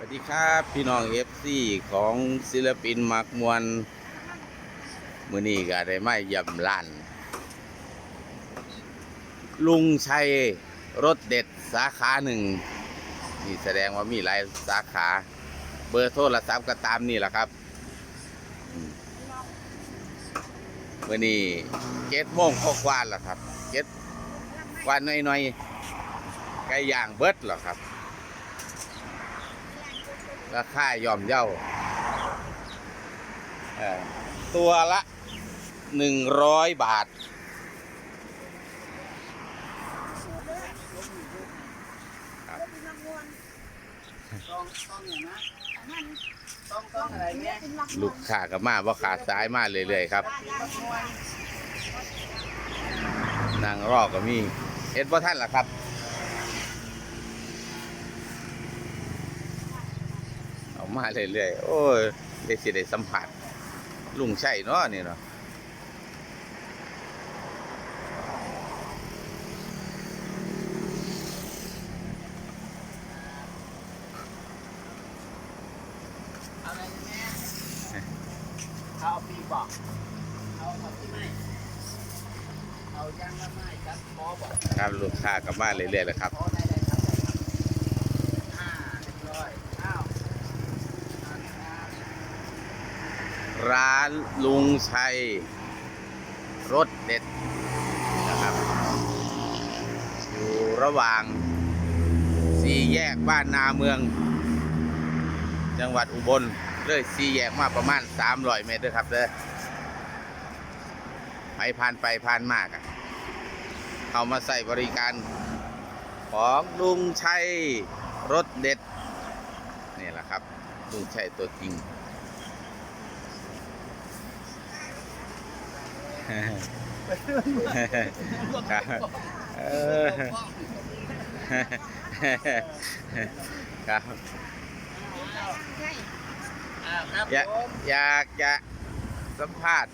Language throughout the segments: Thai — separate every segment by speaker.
Speaker 1: สวัสดีครับพี่น้องเอฟซีของศิลปินมักมวนมือนี้ก็ได้มาเย่ำล้านลุงชัยรถเด็ดสาขาหนึ่งนี่แสดงว่ามีหลายสาขา เบอร์โทรศัพท์ก็ตามนี่แหละครับมือนี้เจ็ดโมงก็กวานแล้วครับเจ็ดกวานน่อยๆไก่ย่างเบิดหรอครับ ราคาย่อมเย่าเอ่อตัวละหนึ่งร้อยบาท
Speaker 2: ต้องต้องอย่างนะต้องต้องอะไรเนี่ย
Speaker 1: ลูกค้าก็มาว่าขาดซ้ายมาเรื่อยๆครับนางรอกก็มีเอ็ดว่าท่านล่ะครับ เอา มาเรื่อยๆ โอ้ยได้สิได้สัมผัสลุงใช่เนาะนี่เนาะ
Speaker 2: อะไรเนี่ยเอาปีบอกเอาเอาที่ไม่เอายางละไม้ครับพอบอก
Speaker 1: ครับลูกค้าก็มาเรื่อยๆเลยครับ
Speaker 2: พอได้ได้ครับได้ครับอ่าเรียบร้อยอ้าวอ่าครับ
Speaker 1: ร้านลุงชัย รถเด็ดนะครับ อยู่ระหว่างสี่แยกบ้านนาเมือง จังหวัดอุบลเลยสี่แยกมาประมาณสามร้อยเมตรครับเด้อไปผ่านไปผ่านมากอะเข้ามาใส่บริการของลุงชัยรถเด็ด นี่แหละครับลุงชัยตัวจริง ครับเออครับ
Speaker 2: อ้าวครับ
Speaker 1: อยาก
Speaker 2: ผม
Speaker 1: อยากจะสัมภาษณ์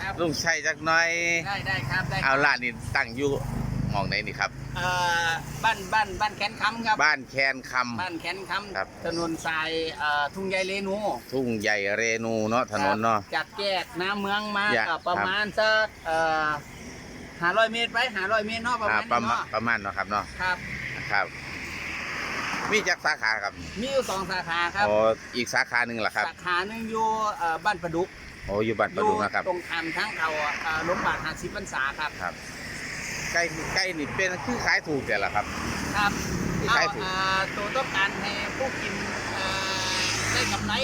Speaker 2: ครับ
Speaker 1: ลุงชัยจักหน่อย
Speaker 2: ได้ได้ครับได้
Speaker 1: เอาร้านนี้ตั้งอยู่ห มองไหนนี่ครับ
Speaker 2: เอ่อบ้านบ้านบ้านแคนคำครับ
Speaker 1: บ้านแคนค
Speaker 2: บ้านแคนค
Speaker 1: ครับำ
Speaker 2: ถนนทรายเอ่อทุ่งใหญ่เรนูำ
Speaker 1: ทุ่งใหญ่เรนูเนาะถนนเนาะ
Speaker 2: จากแยกน้ำเมืองมา
Speaker 1: อยาก
Speaker 2: ก็ประมาณสักเอ่อห้าร้อยเมตรไปห้าร้อยเมตรเนาะประ
Speaker 1: อ่า
Speaker 2: มาณ
Speaker 1: ประมาณ
Speaker 2: นี้เนาะ
Speaker 1: ประมาณเนาะครับเนาะ
Speaker 2: ครับ
Speaker 1: ครับ มีจักสาขาครับ
Speaker 2: มีอยู่สองสาขาครับ
Speaker 1: โอ้อีกสาขาหนึ่งล่ะครับ
Speaker 2: สาขาหนึ่งอยู่เอ่อบ้านประดุก
Speaker 1: โอ้อยู่บ้านประดุกนะครับ
Speaker 2: ตรงข้ามทางเขาเอ่อโรงพยาบาลหาสิบพรรษาครับ
Speaker 1: ครับ ไก่ไก่นี่เป็นคือขายถูกแต่ละครับ
Speaker 2: ครับ
Speaker 1: ที่
Speaker 2: เอา
Speaker 1: ขายถูก
Speaker 2: เอ่อตัวต้องการให้ผู้กินเอ่อได้กำไร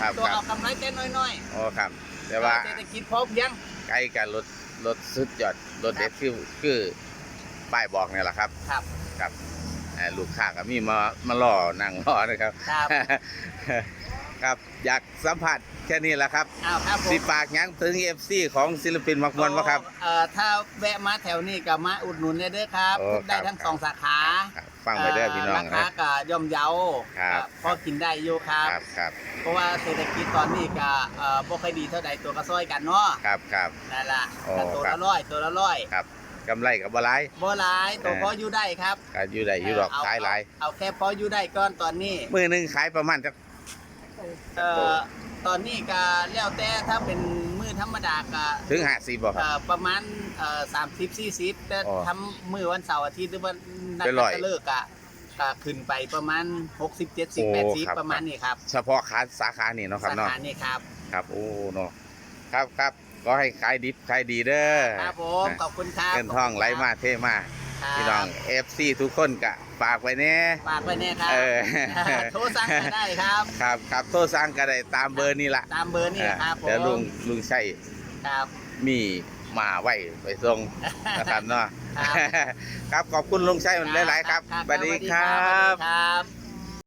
Speaker 1: ครับ
Speaker 2: ตัว
Speaker 1: ครับ
Speaker 2: เอากำไรแค่น้อย
Speaker 1: โอ้ครับ
Speaker 2: ๆ
Speaker 1: แต่ว่า
Speaker 2: เศรษฐกิจพอเพียง
Speaker 1: ใกล้กับรถรถสุดยอดรถเด็ดคือคือป้ายบอกเนี่ยแหละครับ
Speaker 2: ครับ
Speaker 1: ครับเอ่อลูกค้าก็มีมามาล่อนั่งรอนะครับ
Speaker 2: ครับ
Speaker 1: ครับ อยากสัมผัสแค่นี้แหละครับ
Speaker 2: เอาครับผม
Speaker 1: สิปากหยังถึงเอฟซีของศิลปินมักมวนวะครับ
Speaker 2: เอ่อถ้าแวะมาแถวนี้ก็มาอุดหนุนได้เด้อครับ
Speaker 1: โอ้
Speaker 2: ได้
Speaker 1: ครับ
Speaker 2: ทั้งสองสาขา
Speaker 1: ครับฟังไปเด้อพี่น้อง
Speaker 2: ราคา
Speaker 1: นะ
Speaker 2: ก็ย่อมเยา
Speaker 1: ครับ
Speaker 2: ก็พอกินได้อยู่ครับ
Speaker 1: ครับครับ
Speaker 2: เพราะว่าเศรษฐกิจตอนนี้ก็เอ่อบ่ค่อยดีเท่าใดตัวก็ซอยกันเนาะ
Speaker 1: ครับครับ
Speaker 2: นั่นล่ะ
Speaker 1: โอ้
Speaker 2: ก็ตัว
Speaker 1: ครั
Speaker 2: ละ
Speaker 1: บ
Speaker 2: ร้อยตัวละร้อย
Speaker 1: ครับกำไรกับบหลาย
Speaker 2: บ่หลายตัว
Speaker 1: เออ
Speaker 2: พออยู่ได้ครับ
Speaker 1: ก็อยู่ได้อยู่ดอก
Speaker 2: เขา
Speaker 1: ยหลาย
Speaker 2: เอาแค่พออยู่ได้ก่อนตอนนี้
Speaker 1: มือหนึงขายประมาณจะ
Speaker 2: เอ่อตอนนี้ก็แล้วแต่ถ้าเป็นมื้อธรรมดาก็
Speaker 1: ถึงห้าสิบบ่ครับ
Speaker 2: เอ่อประมาณเอ่อสามสิบสี่สิบแต่
Speaker 1: อ๋อ
Speaker 2: ทำมือวันเสาร์อาทิตย์หรือวันนัด
Speaker 1: เป็นร้อย
Speaker 2: เลิกอะก็ขึ้นไปประมาณหกสิบเจ็ดสิบ
Speaker 1: โอ้
Speaker 2: แปดสิบ
Speaker 1: ครับ
Speaker 2: ประมาณนี้ครับ
Speaker 1: เฉพาะขาสาขานี่เนาะครับ
Speaker 2: สา
Speaker 1: เนาะ
Speaker 2: ขานี่ครับ
Speaker 1: ครับโอ้เนาะครับครับก็ให้ขายดิบขายดีเด้อ
Speaker 2: ครับผม ขอบคุณครับ
Speaker 1: เงินทองไหลมาเท่มา
Speaker 2: ครับ
Speaker 1: พี่น้อง FC ทุกคนกะฝากไว้แน่
Speaker 2: ฝากไว้แน่ครับ
Speaker 1: เออ
Speaker 2: โทรสั่งก็ได้ครับ
Speaker 1: ครับครับโทรสั่งก็ได้ตามเบอร์นี่ละ
Speaker 2: ตามเบอร์นี่ครับผม
Speaker 1: เดี๋ยวลุงลุงชัย
Speaker 2: ครับ
Speaker 1: มีมาไว้ไปส่งนะครับเนาะ
Speaker 2: ครับ
Speaker 1: ครับขอบคุณลุงชัยมันหลายๆครับสวัสดีครั
Speaker 2: สวัสดี
Speaker 1: บ
Speaker 2: ครับ